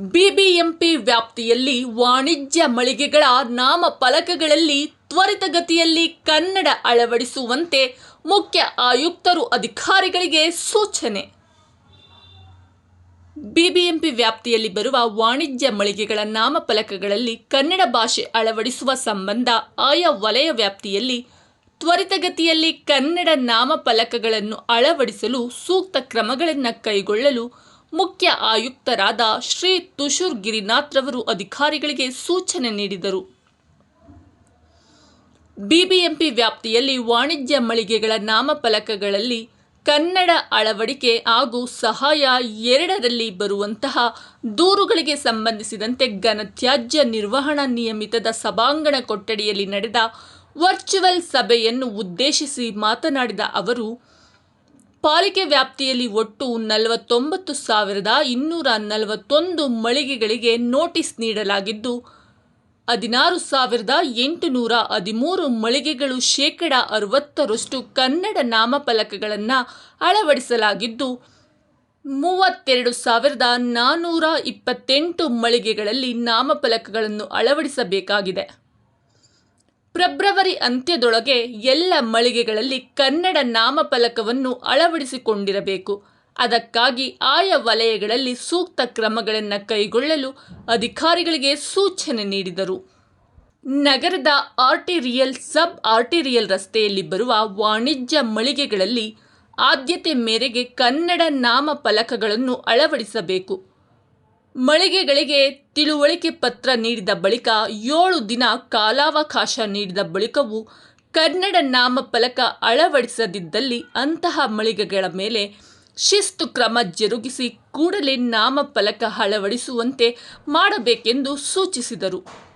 BBMP ವ್ಯಾಪ್ತಿಯಲ್ಲಿ ವಾಣಿಜ್ಯ ಮಳಿಗೆಗಳ ನಾಮಫಲಕಗಳಲ್ಲಿ ತ್ವರಿತಗತಿಯಲ್ಲಿ ಕನ್ನಡ ಅಳವಡಿಸುವಂತೆ ಮುಖ್ಯ ಆಯುಕ್ತರು ಅಧಿಕಾರಿಗಳಿಗೆ ಸೂಚನೆ. ಬಿಬಿಎಂಪಿ ವ್ಯಾಪ್ತಿಯಲ್ಲಿ ಬರುವ ವಾಣಿಜ್ಯ ಮಳಿಗೆಗಳ ನಾಮಫಲಕಗಳಲ್ಲಿ ಕನ್ನಡ ಭಾಷೆ ಅಳವಡಿಸುವ ಸಂಬಂಧ ಆಯಾ ವಲಯ ವ್ಯಾಪ್ತಿಯಲ್ಲಿ ತ್ವರಿತಗತಿಯಲ್ಲಿ ಕನ್ನಡ ನಾಮಫಲಕಗಳನ್ನು ಅಳವಡಿಸಲು ಸೂಕ್ತ ಕ್ರಮಗಳನ್ನು ಕೈಗೊಳ್ಳಲು ಮುಖ್ಯ ಆಯುಕ್ತರಾದ ಶ್ರೀ ತುಷೂರ್ ಗಿರಿನಾಥ್ರವರು ಅಧಿಕಾರಿಗಳಿಗೆ ಸೂಚನೆ ನೀಡಿದರು. ಬಿಬಿಎಂಪಿ ವ್ಯಾಪ್ತಿಯಲ್ಲಿ ವಾಣಿಜ್ಯ ಮಳಿಗೆಗಳ ನಾಮಫಲಕಗಳಲ್ಲಿ ಕನ್ನಡ ಅಳವಡಿಕೆ ಹಾಗೂ ಸಹಾಯ ಎರಡರಲ್ಲಿ ಬರುವಂತಹ ದೂರುಗಳಿಗೆ ಸಂಬಂಧಿಸಿದಂತೆ ಘನತ್ಯಾಜ್ಯ ನಿರ್ವಹಣಾ ನಿಯಮಿತದ ಸಭಾಂಗಣ ಕೊಠಡಿಯಲ್ಲಿ ನಡೆದ ವರ್ಚುವಲ್ ಸಭೆಯನ್ನು ಉದ್ದೇಶಿಸಿ ಮಾತನಾಡಿದ ಅವರು ಪಾಲಿಕೆ ವ್ಯಾಪ್ತಿಯಲ್ಲಿ ಒಟ್ಟು ನಲವತ್ತೊಂಬತ್ತು ಸಾವಿರದ ಇನ್ನೂರ ನಲವತ್ತೊಂದು ಮಳಿಗೆಗಳಿಗೆ ನೋಟಿಸ್ ನೀಡಲಾಗಿದ್ದು, ಹದಿನಾರು ಸಾವಿರದ ಎಂಟುನೂರ ಹದಿಮೂರು ಮಳಿಗೆಗಳು ಶೇಕಡ ಅರವತ್ತರಷ್ಟು ಕನ್ನಡ ನಾಮಫಲಕಗಳನ್ನು ಅಳವಡಿಸಲಾಗಿದ್ದು, ಮೂವತ್ತೆರಡು ಸಾವಿರದ ನಾನ್ನೂರ ಇಪ್ಪತ್ತೆಂಟು ಮಳಿಗೆಗಳಲ್ಲಿ ನಾಮಫಲಕಗಳನ್ನು ಅಳವಡಿಸಬೇಕಾಗಿದೆ. ಫೆಬ್ರವರಿ ಅಂತ್ಯದೊಳಗೆ ಎಲ್ಲ ಮಳಿಗೆಗಳಲ್ಲಿ ಕನ್ನಡ ನಾಮಫಲಕವನ್ನು ಅಳವಡಿಸಿಕೊಂಡಿರಬೇಕು. ಅದಕ್ಕಾಗಿ ಆಯಾ ವಲಯಗಳಲ್ಲಿ ಸೂಕ್ತ ಕ್ರಮಗಳನ್ನು ಕೈಗೊಳ್ಳಲು ಅಧಿಕಾರಿಗಳಿಗೆ ಸೂಚನೆ ನೀಡಿದರು. ನಗರದ ಆರ್ಟಿರಿಯಲ್ ಸಬ್ ಆರ್ಟಿರಿಯಲ್ ರಸ್ತೆಯಲ್ಲಿ ಬರುವ ವಾಣಿಜ್ಯ ಮಳಿಗೆಗಳಲ್ಲಿ ಆದ್ಯತೆ ಮೇರೆಗೆ ಕನ್ನಡ ನಾಮಫಲಕಗಳನ್ನು ಅಳವಡಿಸಬೇಕು. ಮಳಿಗೆಗಳಿಗೆ ತಿಳುವಳಿಕೆ ಪತ್ರ ನೀಡಿದ ಬಳಿಕ ಏಳು ದಿನ ಕಾಲಾವಕಾಶ ನೀಡಿದ ಬಳಿಕವೂ ಕನ್ನಡ ನಾಮಫಲಕ ಅಳವಡಿಸದಿದ್ದಲ್ಲಿ ಅಂತಹ ಮಳಿಗೆಗಳ ಮೇಲೆ ಶಿಸ್ತು ಕ್ರಮ ಜರುಗಿಸಿ ಕೂಡಲೇ ನಾಮಫಲಕ ಅಳವಡಿಸುವಂತೆ ಮಾಡಬೇಕೆಂದು ಸೂಚಿಸಿದರು.